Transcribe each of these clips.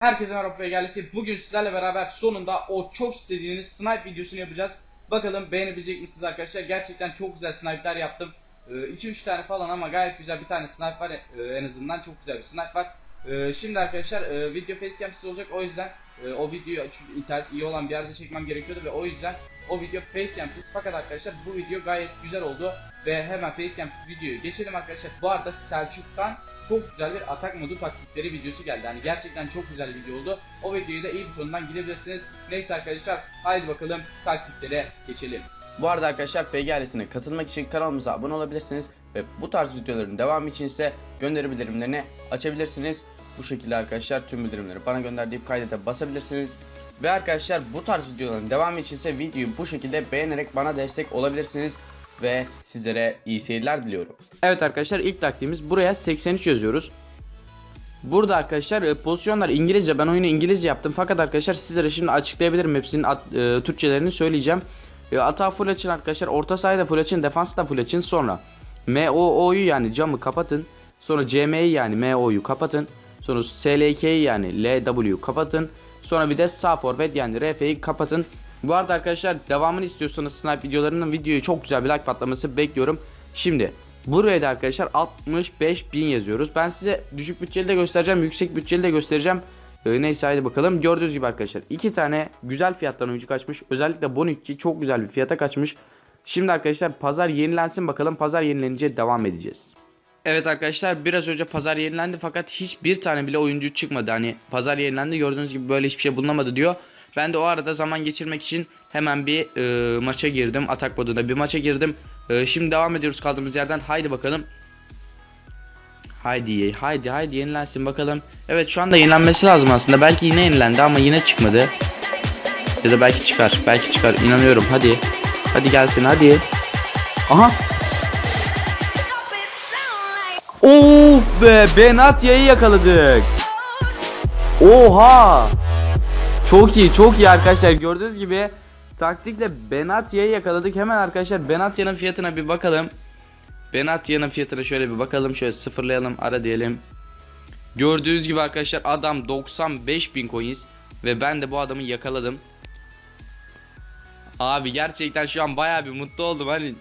Herkese merhaba geldi. Bugün sizlerle beraber sonunda o çok istediğiniz snipe videosunu yapacağız. Bakalım beğenebilecek misiniz arkadaşlar? Gerçekten çok güzel snipe'ler yaptım. 2-3 tane falan ama gayet güzel bir tane snipe var Ee, en azından çok güzel bir snipe var. Ee, Şimdi arkadaşlar e, video facecam'siz olacak o yüzden e, o videoyu çünkü internet iyi olan bir yerde çekmem gerekiyordu ve o yüzden o video facecam'siz fakat arkadaşlar bu video gayet güzel oldu ve hemen facecam'siz videoyu geçelim arkadaşlar. Bu arada Selçuk'tan çok güzel bir atak modu taktikleri videosu geldi. Yani gerçekten çok güzel bir video oldu. O videoyu da iyi butonundan gidebilirsiniz. Neyse arkadaşlar haydi bakalım taktiklere geçelim. Bu arada arkadaşlar FG ailesine katılmak için kanalımıza abone olabilirsiniz ve bu tarz videoların devamı için ise gönderi bildirimlerini açabilirsiniz. Bu şekilde arkadaşlar tüm bildirimleri bana gönder deyip kaydete basabilirsiniz. Ve arkadaşlar bu tarz videoların devamı için ise videoyu bu şekilde beğenerek bana destek olabilirsiniz ve sizlere iyi seyirler diliyorum. Evet arkadaşlar ilk taktiğimiz buraya 83 yazıyoruz. Burada arkadaşlar e, pozisyonlar İngilizce. Ben oyunu İngilizce yaptım. Fakat arkadaşlar sizlere şimdi açıklayabilirim. Hepsinin at- e, Türkçelerini söyleyeceğim. E, atağı full açın arkadaşlar. Orta sahayı da full açın. Defansı da full açın. Sonra MOO'yu yani camı kapatın. Sonra CM'yi yani MO'yu kapatın. Sonra SLK'yi yani LW'yu kapatın. Sonra bir de sağ forvet yani RF'yi kapatın. Bu arada arkadaşlar devamını istiyorsanız snipe videolarının videoyu çok güzel bir like patlaması bekliyorum. Şimdi buraya da arkadaşlar 65 bin yazıyoruz. Ben size düşük bütçeli de göstereceğim, yüksek bütçeli de göstereceğim. Ee, neyse haydi bakalım. Gördüğünüz gibi arkadaşlar iki tane güzel fiyattan oyuncu kaçmış. Özellikle Bonucci çok güzel bir fiyata kaçmış. Şimdi arkadaşlar pazar yenilensin bakalım. Pazar yenilenince devam edeceğiz. Evet arkadaşlar biraz önce pazar yenilendi fakat hiçbir tane bile oyuncu çıkmadı. Hani pazar yenilendi gördüğünüz gibi böyle hiçbir şey bulunamadı diyor. Ben de o arada zaman geçirmek için hemen bir e, maça girdim. Atak modunda bir maça girdim. E, şimdi devam ediyoruz kaldığımız yerden. Haydi bakalım. Haydi haydi haydi yenilensin bakalım. Evet şu anda yenilenmesi lazım aslında. Belki yine yenilendi ama yine çıkmadı. Ya da belki çıkar. Belki çıkar. İnanıyorum. Hadi. Hadi gelsin hadi. Aha. Of be Benatya'yı yakaladık. Oha. Çok iyi çok iyi arkadaşlar gördüğünüz gibi taktikle Benatya'yı yakaladık. Hemen arkadaşlar Benatya'nın fiyatına bir bakalım. Benatya'nın fiyatına şöyle bir bakalım. Şöyle sıfırlayalım ara diyelim. Gördüğünüz gibi arkadaşlar adam 95 bin coins ve ben de bu adamı yakaladım. Abi gerçekten şu an baya bir mutlu oldum hani.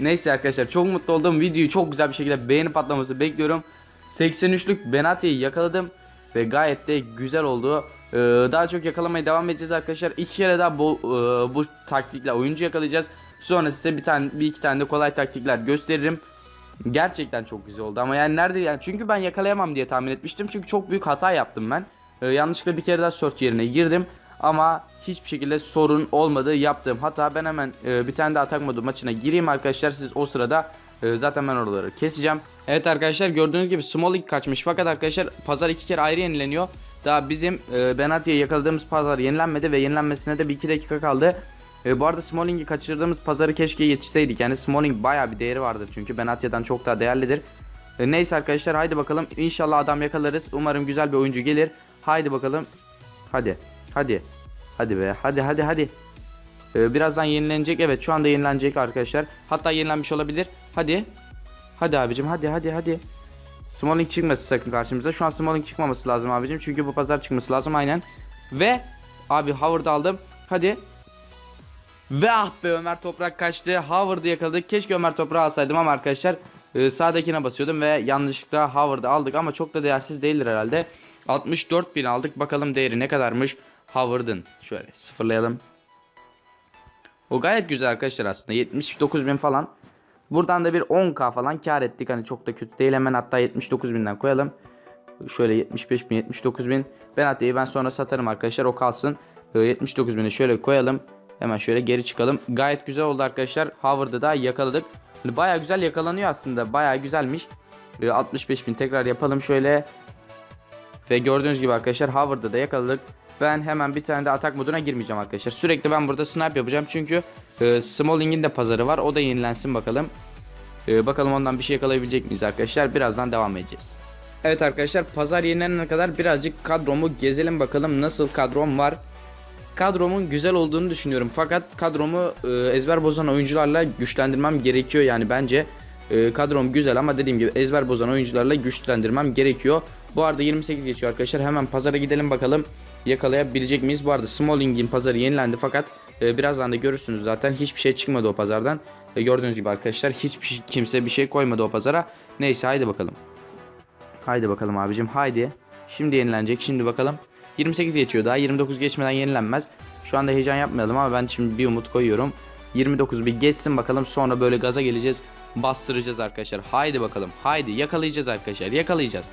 Neyse arkadaşlar çok mutlu oldum. Videoyu çok güzel bir şekilde beğeni patlaması bekliyorum. 83'lük Benatya'yı yakaladım ve gayet de güzel oldu. Ee, daha çok yakalamaya devam edeceğiz arkadaşlar. İki kere daha bu e, bu taktikle oyuncu yakalayacağız. Sonra size bir tane bir iki tane de kolay taktikler gösteririm. Gerçekten çok güzel oldu ama yani nerede yani çünkü ben yakalayamam diye tahmin etmiştim. Çünkü çok büyük hata yaptım ben. Ee, yanlışlıkla bir kere daha search yerine girdim ama hiçbir şekilde sorun olmadı yaptığım hata. Ben hemen e, bir tane de atak maçına gireyim arkadaşlar. Siz o sırada e, zaten ben oraları keseceğim. Evet arkadaşlar gördüğünüz gibi Smalling kaçmış fakat arkadaşlar pazar iki kere ayrı yenileniyor. Daha bizim e, Benatya'yı yakaladığımız pazar yenilenmedi ve yenilenmesine de bir iki dakika kaldı. E, bu arada Smalling'i kaçırdığımız pazarı keşke yetişseydik. Yani Smalling baya bir değeri vardır çünkü Benatya'dan çok daha değerlidir. E, neyse arkadaşlar haydi bakalım. İnşallah adam yakalarız. Umarım güzel bir oyuncu gelir. Haydi bakalım. Hadi. Hadi. Hadi be. Hadi hadi hadi. E, birazdan yenilenecek. Evet şu anda yenilenecek arkadaşlar. Hatta yenilenmiş olabilir. Hadi. Hadi abicim hadi hadi hadi. Smalling çıkmasın sakın karşımıza. Şu an Smalling çıkmaması lazım abicim. Çünkü bu pazar çıkması lazım aynen. Ve abi Howard aldım. Hadi. Ve ah be Ömer Toprak kaçtı. Howard'ı yakaladık. Keşke Ömer Toprak'ı alsaydım ama arkadaşlar e, sağdakine basıyordum ve yanlışlıkla Howard'ı aldık ama çok da değersiz değildir herhalde. 64 bin aldık. Bakalım değeri ne kadarmış Howard'ın. Şöyle sıfırlayalım. O gayet güzel arkadaşlar aslında. 79 bin falan. Buradan da bir 10k falan kar ettik. Hani çok da kötü değil. Hemen hatta 79 binden koyalım. Şöyle 75 bin 79 bin. Ben hatta ben sonra satarım arkadaşlar. O kalsın. Ee, 79 bini şöyle koyalım. Hemen şöyle geri çıkalım. Gayet güzel oldu arkadaşlar. Howard'ı da yakaladık. Hani Baya güzel yakalanıyor aslında. Baya güzelmiş. Ee, 65 bin tekrar yapalım şöyle. Ve gördüğünüz gibi arkadaşlar Howard'ı da yakaladık. Ben hemen bir tane de atak moduna girmeyeceğim arkadaşlar. Sürekli ben burada snipe yapacağım çünkü e, Smalling'in de pazarı var. O da yenilensin bakalım. E, bakalım ondan bir şey yakalayabilecek miyiz arkadaşlar. Birazdan devam edeceğiz. Evet arkadaşlar pazar yenilenene kadar birazcık kadromu gezelim bakalım nasıl kadrom var. Kadromun güzel olduğunu düşünüyorum fakat kadromu e, ezber bozan oyuncularla güçlendirmem gerekiyor yani bence. E, kadrom güzel ama dediğim gibi ezber bozan oyuncularla güçlendirmem gerekiyor. Bu arada 28 geçiyor arkadaşlar. Hemen pazara gidelim bakalım yakalayabilecek miyiz? Bu arada Smalling'in pazarı yenilendi fakat e, birazdan da görürsünüz zaten hiçbir şey çıkmadı o pazardan. E, gördüğünüz gibi arkadaşlar hiçbir şey- kimse bir şey koymadı o pazara. Neyse haydi bakalım. Haydi bakalım abicim haydi. Şimdi yenilenecek şimdi bakalım. 28 geçiyor daha 29 geçmeden yenilenmez. Şu anda heyecan yapmayalım ama ben şimdi bir umut koyuyorum. 29 bir geçsin bakalım sonra böyle gaza geleceğiz. Bastıracağız arkadaşlar. Haydi bakalım. Haydi yakalayacağız arkadaşlar. Yakalayacağız.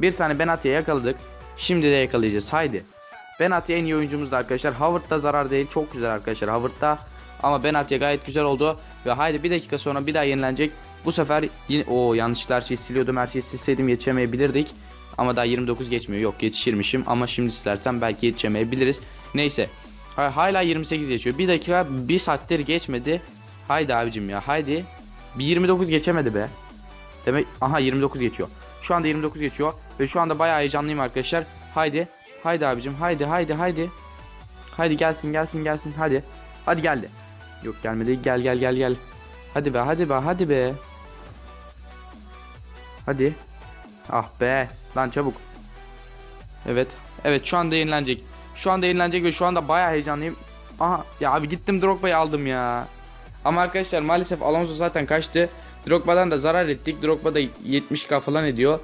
Bir tane Benatia yakaladık. Şimdi de yakalayacağız. Haydi. Benatia en iyi oyuncumuz da arkadaşlar. Howard da zarar değil. Çok güzel arkadaşlar Howard da. Ama Benatia gayet güzel oldu. Ve haydi bir dakika sonra bir daha yenilenecek. Bu sefer yine o yanlışlar şey siliyordum. Her şeyi silseydim yetişemeyebilirdik. Ama daha 29 geçmiyor. Yok yetişirmişim ama şimdi silersem belki yetişemeyebiliriz. Neyse. Ha- Hala 28 geçiyor. Bir dakika bir saattir geçmedi. Haydi abicim ya haydi. Bir 29 geçemedi be. Demek aha 29 geçiyor. Şu anda 29 geçiyor ve şu anda bayağı heyecanlıyım arkadaşlar. Haydi. Haydi abicim haydi haydi haydi. Haydi gelsin gelsin gelsin hadi. Hadi geldi. Yok gelmedi. Gel gel gel gel. Hadi be hadi be hadi be. Hadi. Ah be. Lan çabuk. Evet. Evet şu anda yenilenecek. Şu anda yenilenecek ve şu anda bayağı heyecanlıyım. Aha ya abi gittim Drogba'yı aldım ya. Ama arkadaşlar maalesef Alonso zaten kaçtı. Drogba'dan da zarar ettik. Drogba da 70k falan ediyor.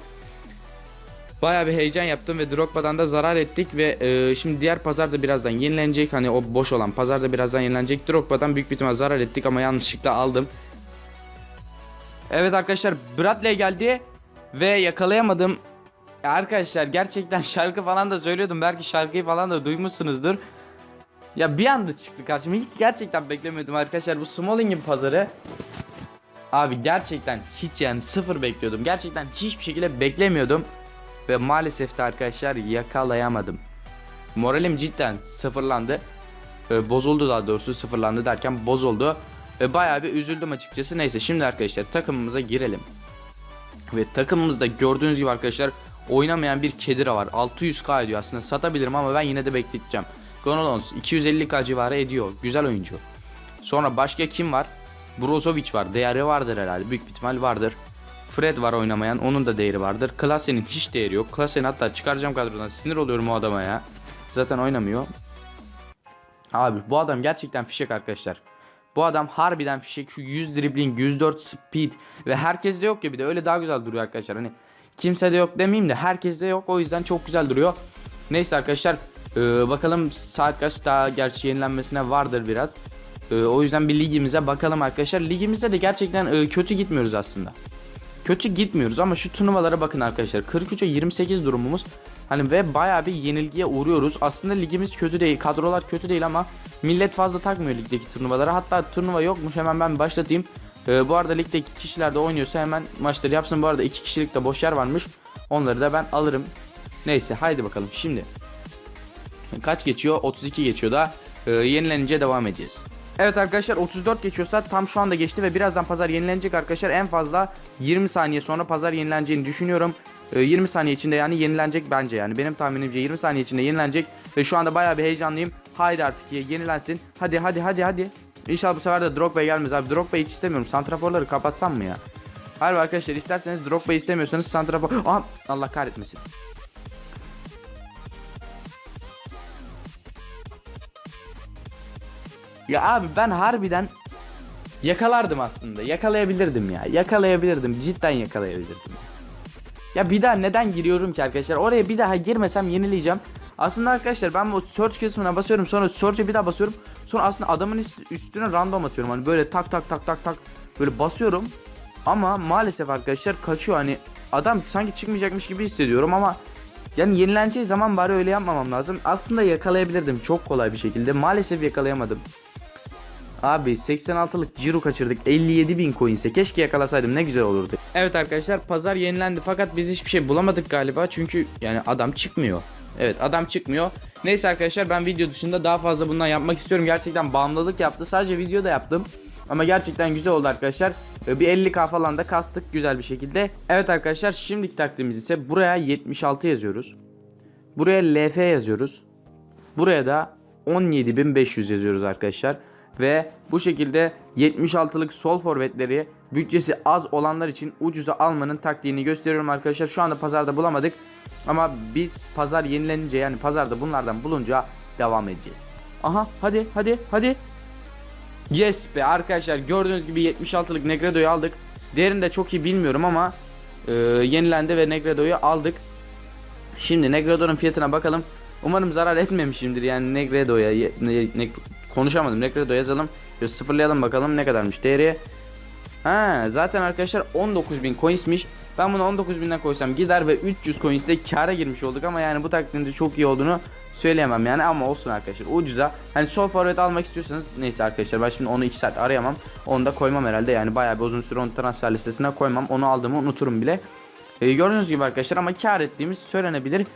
Bayağı bir heyecan yaptım ve Drogba'dan da zarar ettik ve e, şimdi diğer pazar da birazdan yenilenecek. Hani o boş olan pazar da birazdan yenilenecek. Drogba'dan büyük bir ihtimal zarar ettik ama yanlışlıkla aldım. Evet arkadaşlar Bradley geldi ve yakalayamadım. Ya Arkadaşlar gerçekten şarkı falan da söylüyordum. Belki şarkıyı falan da duymuşsunuzdur. Ya bir anda çıktı karşıma. Hiç gerçekten beklemiyordum arkadaşlar. Bu Smalling'in pazarı. Abi gerçekten hiç yani sıfır bekliyordum. Gerçekten hiçbir şekilde beklemiyordum. Ve maalesef de arkadaşlar yakalayamadım. Moralim cidden sıfırlandı. Ee, bozuldu daha doğrusu sıfırlandı derken bozuldu. Ve bayağı bir üzüldüm açıkçası. Neyse şimdi arkadaşlar takımımıza girelim. Ve takımımızda gördüğünüz gibi arkadaşlar oynamayan bir Kedira var. 600k ediyor aslında satabilirim ama ben yine de bekleteceğim. Gonalons 250k civarı ediyor. Güzel oyuncu. Sonra başka kim var? Brozovic var. Değeri vardır herhalde. Büyük ihtimal vardır. Fred var oynamayan. Onun da değeri vardır. Klase'nin hiç değeri yok. Klase'ni hatta çıkaracağım kadrodan. Sinir oluyorum o adama ya. Zaten oynamıyor. Abi bu adam gerçekten fişek arkadaşlar. Bu adam harbiden fişek. Şu 100 dribbling, 104 speed ve herkeste yok ya bir de öyle daha güzel duruyor arkadaşlar. Hani kimse de yok demeyeyim de herkeste yok. O yüzden çok güzel duruyor. Neyse arkadaşlar ee, bakalım saat kaç daha gerçi yenilenmesine vardır biraz. Ee, o yüzden bir ligimize bakalım arkadaşlar. Ligimizde de gerçekten e, kötü gitmiyoruz aslında. Kötü gitmiyoruz ama şu turnuvalara bakın arkadaşlar. 43'e 28 durumumuz. Hani ve bayağı bir yenilgiye uğruyoruz. Aslında ligimiz kötü değil. Kadrolar kötü değil ama millet fazla takmıyor ligdeki turnuvalara. Hatta turnuva yokmuş. Hemen ben başlatayım. Ee, bu arada ligde iki kişiler de oynuyorsa hemen maçları yapsın. Bu arada iki kişilik de boş yer varmış. Onları da ben alırım. Neyse haydi bakalım şimdi. Kaç geçiyor? 32 geçiyor da. Ee, yenilenince devam edeceğiz. Evet arkadaşlar 34 geçiyorsa tam şu anda geçti ve birazdan pazar yenilenecek arkadaşlar. En fazla 20 saniye sonra pazar yenileneceğini düşünüyorum. Ee, 20 saniye içinde yani yenilenecek bence yani. Benim tahminimce 20 saniye içinde yenilenecek ve şu anda bayağı bir heyecanlıyım. Haydi artık ye- yenilensin. Hadi hadi hadi hadi. İnşallah bu sefer de Drogba gelmez abi. Drogba'yı hiç istemiyorum. Santraforları kapatsam mı ya? Hayır arkadaşlar isterseniz Drogba'yı istemiyorsanız Santrafor... Aha, Allah kahretmesin. Ya abi ben harbiden yakalardım aslında. Yakalayabilirdim ya. Yakalayabilirdim. Cidden yakalayabilirdim. Ya bir daha neden giriyorum ki arkadaşlar? Oraya bir daha girmesem yenileyeceğim. Aslında arkadaşlar ben bu search kısmına basıyorum sonra search'e bir daha basıyorum. Sonra aslında adamın üst- üstüne random atıyorum. Hani böyle tak tak tak tak tak böyle basıyorum. Ama maalesef arkadaşlar kaçıyor hani adam sanki çıkmayacakmış gibi hissediyorum ama yani yenileneceği zaman bari öyle yapmamam lazım. Aslında yakalayabilirdim çok kolay bir şekilde. Maalesef yakalayamadım. Abi 86'lık ciro kaçırdık 57 bin coins'e keşke yakalasaydım ne güzel olurdu. Evet arkadaşlar pazar yenilendi fakat biz hiçbir şey bulamadık galiba çünkü yani adam çıkmıyor. Evet adam çıkmıyor. Neyse arkadaşlar ben video dışında daha fazla bundan yapmak istiyorum. Gerçekten bağımlılık yaptı. Sadece video da yaptım. Ama gerçekten güzel oldu arkadaşlar. Ee, Bir 50k falan da kastık güzel bir şekilde. Evet arkadaşlar şimdiki taktiğimiz ise buraya 76 yazıyoruz. Buraya LF yazıyoruz. Buraya da 17500 yazıyoruz arkadaşlar. Ve bu şekilde 76'lık sol forvetleri bütçesi az olanlar için ucuza almanın taktiğini gösteriyorum arkadaşlar. Şu anda pazarda bulamadık. Ama biz pazar yenilenince yani pazarda bunlardan bulunca devam edeceğiz. Aha hadi hadi hadi. Yes be arkadaşlar gördüğünüz gibi 76'lık Negredo'yu aldık. Değerini de çok iyi bilmiyorum ama e, yenilendi ve Negredo'yu aldık. Şimdi Negredo'nun fiyatına bakalım. Umarım zarar etmemişimdir yani Negredo'ya ne, ne- konuşamadım. Negredo yazalım. Bir sıfırlayalım bakalım ne kadarmış değeri. Ha zaten arkadaşlar 19.000 coinsmiş. Ben bunu 19.000'den koysam gider ve 300 coinsle kâra girmiş olduk ama yani bu taktiğin çok iyi olduğunu söyleyemem yani ama olsun arkadaşlar ucuza. Hani sol forvet almak istiyorsanız neyse arkadaşlar ben şimdi onu 2 saat arayamam. Onu da koymam herhalde yani bayağı bir uzun süre onu transfer listesine koymam. Onu aldığımı unuturum bile. Ee, gördüğünüz gibi arkadaşlar ama kar ettiğimiz söylenebilir.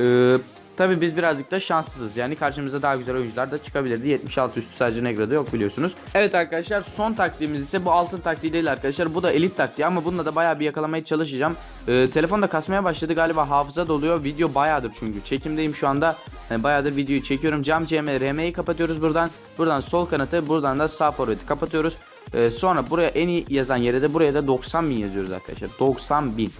Ee, Tabi biz birazcık da şanssızız. Yani karşımıza daha güzel oyuncular da çıkabilirdi. 76 üstü sadece Negre'de yok biliyorsunuz. Evet arkadaşlar son taktiğimiz ise bu altın taktiği değil arkadaşlar. Bu da elit taktiği ama bununla da bayağı bir yakalamaya çalışacağım. Ee, telefon da kasmaya başladı galiba hafıza doluyor. Video bayağıdır çünkü. Çekimdeyim şu anda. Yani bayağıdır videoyu çekiyorum. Cam CM RM'yi kapatıyoruz buradan. Buradan sol kanatı buradan da sağ forveti kapatıyoruz. Ee, sonra buraya en iyi yazan yere de buraya da 90 bin yazıyoruz arkadaşlar. 90 bin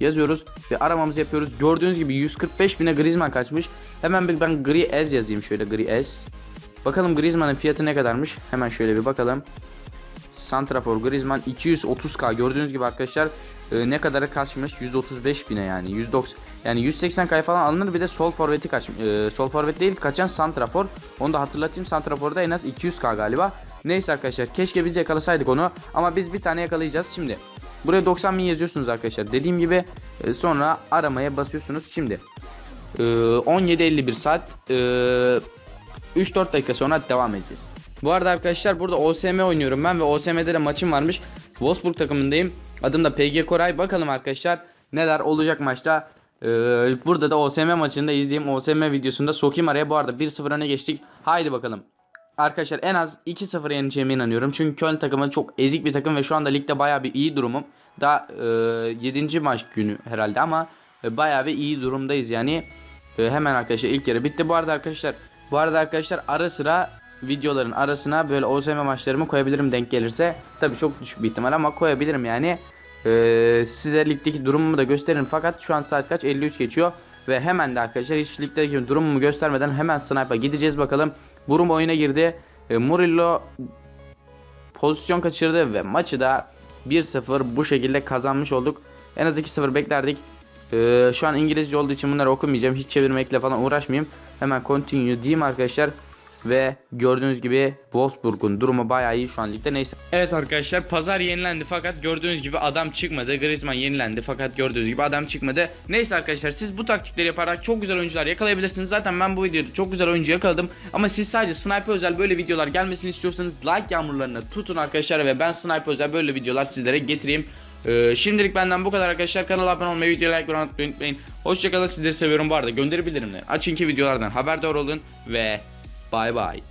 yazıyoruz ve aramamızı yapıyoruz. Gördüğünüz gibi 145 bine Griezmann kaçmış. Hemen bir ben Gri Ez yazayım şöyle Gri Ez. Bakalım Griezmann'ın fiyatı ne kadarmış? Hemen şöyle bir bakalım. Santrafor Griezmann 230k gördüğünüz gibi arkadaşlar e, ne kadara kaçmış 135 bine yani 190 yani 180k falan alınır bir de sol forveti kaç e, sol forvet değil kaçan santrafor onu da hatırlatayım santraforda en az 200k galiba neyse arkadaşlar keşke biz yakalasaydık onu ama biz bir tane yakalayacağız şimdi buraya 90 bin yazıyorsunuz arkadaşlar dediğim gibi e, sonra aramaya basıyorsunuz şimdi e, 17.51 saat e, 3-4 dakika sonra devam edeceğiz. Bu arada arkadaşlar burada OSM oynuyorum ben ve OSM'de de maçım varmış. Wolfsburg takımındayım. Adım da PG Koray. Bakalım arkadaşlar neler olacak maçta. Burada da OSM maçını da izleyeyim. OSM videosunda sokayım araya. Bu arada 1-0 öne geçtik. Haydi bakalım. Arkadaşlar en az 2-0 yeneceğime inanıyorum. Çünkü Köln takımı çok ezik bir takım ve şu anda ligde baya bir iyi durumum. Daha e, 7. maç günü herhalde ama e, baya bir iyi durumdayız yani. E, hemen arkadaşlar ilk yarı bitti. Bu arada arkadaşlar bu arada arkadaşlar ara sıra videoların arasına böyle OSM maçlarımı koyabilirim denk gelirse. Tabii çok düşük bir ihtimal ama koyabilirim yani. Ee, size ligdeki durumumu da gösteririm fakat şu an saat kaç 53 geçiyor ve hemen de arkadaşlar hiç ligdeki durumumu göstermeden hemen snipe'a gideceğiz bakalım. Burum oyuna girdi. Ee, Murillo pozisyon kaçırdı ve maçı da 1-0 bu şekilde kazanmış olduk. En az 2-0 beklerdik. Ee, şu an İngilizce olduğu için bunları okumayacağım. Hiç çevirmekle falan uğraşmayayım. Hemen continue diyeyim arkadaşlar. Ve gördüğünüz gibi Wolfsburg'un durumu bayağı iyi şu an ligde neyse. Evet arkadaşlar pazar yenilendi fakat gördüğünüz gibi adam çıkmadı. Griezmann yenilendi fakat gördüğünüz gibi adam çıkmadı. Neyse arkadaşlar siz bu taktikleri yaparak çok güzel oyuncular yakalayabilirsiniz. Zaten ben bu videoda çok güzel oyuncu yakaladım. Ama siz sadece sniper özel böyle videolar gelmesini istiyorsanız like yağmurlarını tutun arkadaşlar ve ben sniper özel böyle videolar sizlere getireyim. Ee, şimdilik benden bu kadar arkadaşlar. Kanala abone olmayı, videoya like vermeyi unutmayın. Hoşçakalın sizleri seviyorum bu arada. Gönderi bildirimleri. Açın ki videolardan haberdar olun ve bay bay.